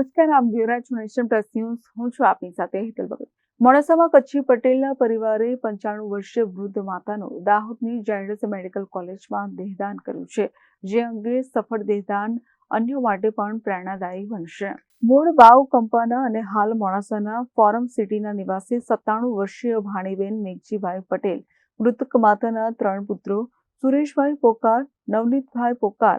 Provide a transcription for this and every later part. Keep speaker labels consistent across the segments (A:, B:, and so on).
A: નમસ્કાર, આપ જોઈ રહ્યા છો નેશન હું છું આપની સાથે હેતલ ભગત. મોડાસામાં કચ્છી પટેલના પરિવારે પંચાણું વર્ષીય વૃદ્ધ માતાનું દાહોદની જાયડસ મેડિકલ કોલેજમાં દેહદાન કર્યું છે, જે અંગે સફળ દેહદાન અન્ય માટે પણ પ્રેરણાદાયી બનશે. મૂળ બાવ કંપાના અને હાલ મોડાસાના ફોરમ સિટીના નિવાસી સત્તાણું વર્ષીય ભાણીબેન મેઘજીભાઈ પટેલ, મૃતક માતાના ત્રણ પુત્રો, સુરેશભાઈ પોકાર, નવનીતભાઈ પોકાર,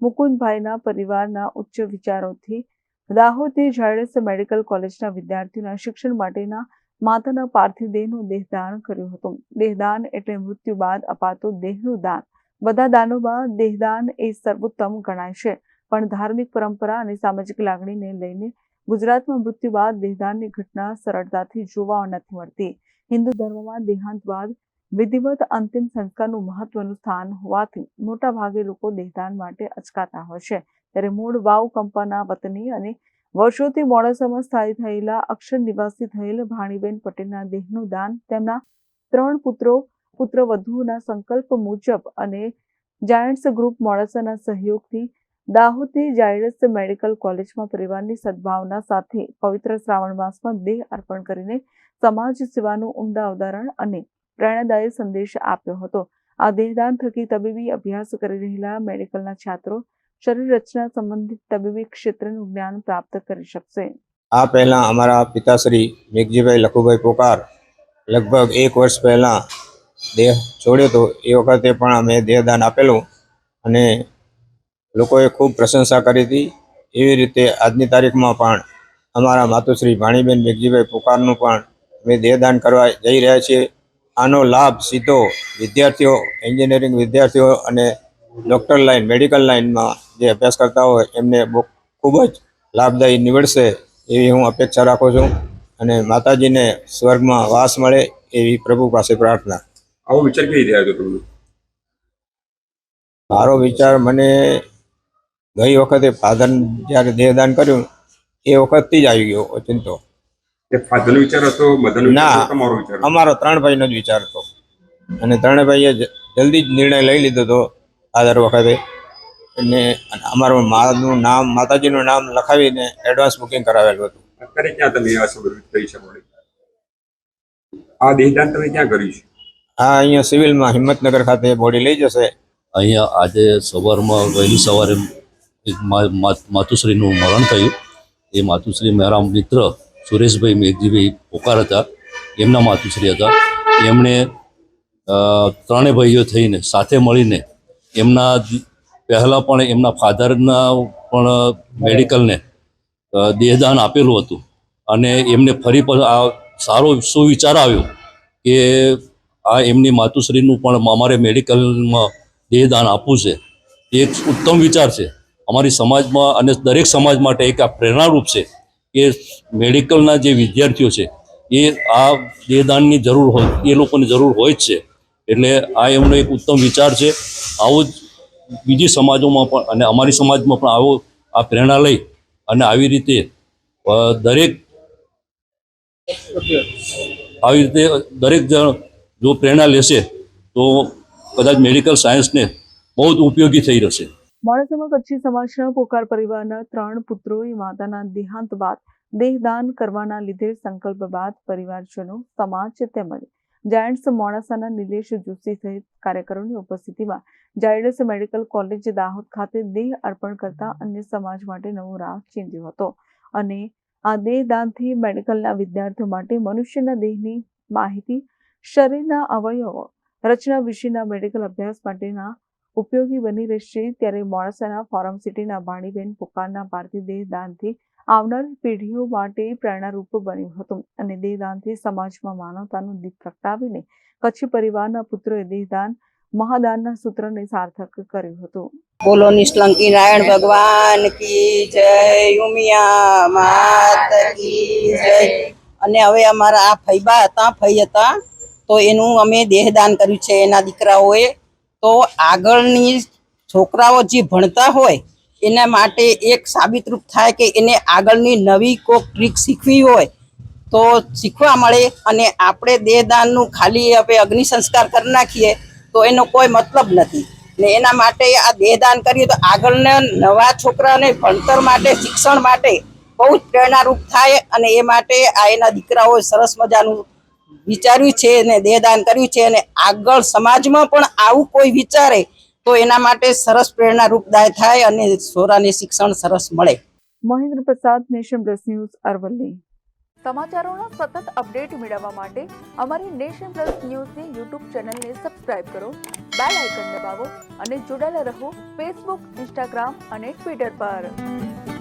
A: મુકુંદભાઈના પરિવારના ઉચ્ચ વિચારોથી દાહોદની ઝાયડસ મેડિકલ કોલેજના વિદ્યાર્થીઓના શિક્ષણ માટેના માતાના પાર્થિવ દેહનું દેહદાન કર્યું હતું. દેહદાન એટલે મૃત્યુ બાદ અપાતું દેહનું દાન. બધા દાનોમાં દેહદાન એ સર્વોત્તમ ગણાય છે. પણ ધાર્મિક પરંપરા અને સામાજિક લાગણીને લઈને ગુજરાતમાં મૃત્યુ બાદ દેહદાનની ઘટના સરળતાથી જોવા નથી મળતી. હિન્દુ ધર્મમાં દેહાંત બાદ વિધિવત અંતિમ સંસ્કારનું મહત્વનું સ્થાન હોવાથી મોટા ભાગે લોકો દેહદાન માટે અચકાતા હોય છે. ત્યારે મૂળ વાવ કંપાના વતની અને વર્ષોથી મોડાસામાં સ્થાયી થયેલા અક્ષર નિવાસી થયેલ ભાણીબેન પટેલના દેહનું દાન તેમના ત્રણ પુત્રો પુત્ર વધુના સંકલ્પ મુજબ અને જાયન્ટ્સ ગ્રુપ મોડાસાના સહયોગથી દાહોદની જાયડસ મેડિકલ કોલેજમાં પરિવારની સદભાવના સાથે પવિત્ર શ્રાવણ માસમાં દેહ અર્પણ કરીને સમાજ સેવાનું ઉમદા ઉદાહરણ અને પ્રેરણાદાયી સંદેશ આપ્યો હતો. આ દેહદાન થકી તબીબી અભ્યાસ કરી રહેલા મેડિકલના છાત્રો શરીર રચના સંબંધિત તબીબી ક્ષેત્રનું જ્ઞાન પ્રાપ્ત કરી શકશે.
B: આ પહેલાં અમારા પિતાશ્રી મેઘજીભાઈ લખુભાઈ પોકાર લગભગ એક વર્ષ પહેલાં દેહ છોડ્યો હતો. એ વખતે પણ અમે દેહદાન આપેલું અને લોકોએ ખૂબ પ્રશંસા કરી હતી. એવી રીતે આજની તારીખમાં પણ અમારા માતુશ્રી ભાણીબેન મેઘજીભાઈ પોકારનું પણ અમે દેહદાન કરવા જઈ રહ્યા છીએ. આનો લાભ સીધો વિદ્યાર્થીઓ, એન્જિનિયરિંગ વિદ્યાર્થીઓ અને ડૉક્ટર લાઇન, મેડિકલ લાઇનમાં જે અભ્યાસ કરતા હોય એમને ખૂબ જ લાભદાયી નીવડશે એવી હું અપેક્ષા રાખું છું. અને માતાજીને સ્વર્ગમાં વાસ મળે એવી પ્રભુ પાસે પ્રાર્થના.
C: આવો વિચાર કેવી રહ્યા આવ્યો તમને?
B: મારો વિચાર મને ગઈ વખતે ફાધર જ્યારે દેહદાન કર્યું એ વખતથી જ આવી ગયો ચિંતો
C: ફાધરનો વિચાર હતો મધરનો
B: ના.
C: હતો, હતો?
B: અમારો ત્રણ ભાઈનો જ વિચાર હતો. અને ત્રણે ભાઈએ જલ્દી જ નિર્ણય લઈ લીધો હતો આ દર વખતે. અને અમારું માનું નામ માતાજીનું નામ લખાવીને એડવાન્સ બુકિંગ કરાવેલું હતું.
C: અત્યારે ક્યાં તમે આ સમર્પિત કરી શકો આ દેહદાન તમે ક્યાં કર્યું છે?
B: હા અહીંયા સિવિલમાં હિંમતનગર ખાતે બોડી લઈ જશે.
D: અહીંયા આજે સવારમાં વહેલી સવારે એક માતુશ્રીનું મરણ થયું. એ માતુશ્રી મારા મિત્ર સુરેશભાઈ મેઘજીભાઈ પોકાર હતા. એમના માતુશ્રી હતા. એમણે અ, ત્રણેય ભાઈઓ થઈને સાથે મળીને એમના પહેલાં પણ એમના ફાધરના પણ મેડિકલને દેહદાન આપેલું હતું. અને એમને ફરી પણ આ સારો સુવિચાર આવ્યો કે આ એમની માતુશ્રીનું પણ અમારે મેડિકલમાં દેહદાન આપવું છે. એક ઉત્તમ વિચાર છે. અમારી સમાજમાં અને દરેક સમાજ માટે એક આ પ્રેરણારૂપ છે કે મેડિકલના જે વિદ્યાર્થીઓ છે એ આ દેહદાનની જરૂર હોય, એ લોકોને જરૂર હોય જ છે. એટલે આ એમનો એક ઉત્તમ વિચાર છે. આવું જ બીજી સમાજોમાં પણ અને અમારી સમાજમાં પણ આવો આ પ્રેરણા લઈ અને આવી રીતે દરેક આવી રીતે દરેક જણ જો પ્રેરણા લેશે તો કદાચ મેડિકલ સાયન્સને બહુ જ ઉપયોગી થઈ રહેશે.
A: મોડાસામાં કચ્છી સમાજના પોકાર પરિવારના ત્રણ પુત્રોએ માતાના દેહાંત બાદ દેહદાન કરવાના લીધે સંકલ્પ બાદ પરિવારજનો સમાજ તેમજ જાયન્ટ્સ મોડાસાના નિલેશ જોશી સહિત કાર્યકરોની ઉપસ્થિતિમાં જાયડસ મેડિકલ કોલેજ દાહોદ ખાતે દેહ અર્પણ કરતા અન્ય સમાજ માટે નવો રાહ ચીંધ્યો હતો. અને આ દેહદાનથી મેડિકલના વિદ્યાર્થીઓ માટે મનુષ્યના દેહની માહિતી, શરીરના અવયવો, રચના વિશેના મેડિકલ અભ્યાસ માટેના ઉપયોગી બની રહેશે. ત્યારે મોડાસાના ફોરમ સિટીના વાણીબેન પુકારના પાર્થિવ દેહદાનથી આવનારી પેઢીઓ માટે પ્રેરણારૂપ બન્યું હતું અને દેહદાનથી સમાજમાં માનવતાનું દીપ પ્રગટાવીને કચ્છી પરિવારના પુત્રોએ દેહદાન મહાદાનના સૂત્રને સાર્થક કર્યું હતું.
E: બોલો નિષ્કલંકી નારાયણ ભગવાન કી જય, ઉમિયા માત અને હવે અમારા આ ફૈબા હતા, ફઈ હતા, તો એનું અમે દેહદાન કર્યું છે એના દીકરાઓએ. તો આગળની છોકરાઓ જે ભણતા હોય એના માટે એક સાબિતરૂપ થાય કે એને આગળની નવી કોઈક ટ્રીક શીખવી હોય, તો શીખવા મળે અને આપણે દેહદાનનું ખાલી આપણે અગ્નિ સંસ્કાર કરી નાખીએ, તો એનો કોઈ મતલબ નથી. ને એના માટે આ દેહદાન કરીએ તો આગળના નવા છોકરાને ભણતર માટે, શિક્ષણ માટે બહુ જ પ્રેરણારૂપ થાય અને એ માટે આ એના દીકરાઓએ સરસ મજાનું વિચાર્યું છે અને દેહદાન કર્યું છે અને આગળ સમાજમાં પણ આવું કોઈ વિચારે તો એના માટે સરસ પ્રેરણારૂપદાય થાય અને છોરાને શિક્ષણ સરસ મળે.
A: Mahendra Prasad Nation Plus News Aravalli. સમાચારોનો સતત અપડેટ મેળવવા માટે અમારી નેશન પ્લસ ન્યૂઝની યુટ્યુબ ચેનલને સબસ્ક્રાઇબ કરો બેલ આઇકન દબાવો અને જોડાયેલા રહો ફેસબુક ઇન્સ્ટાગ્રામ અને ટ્વિટર પર.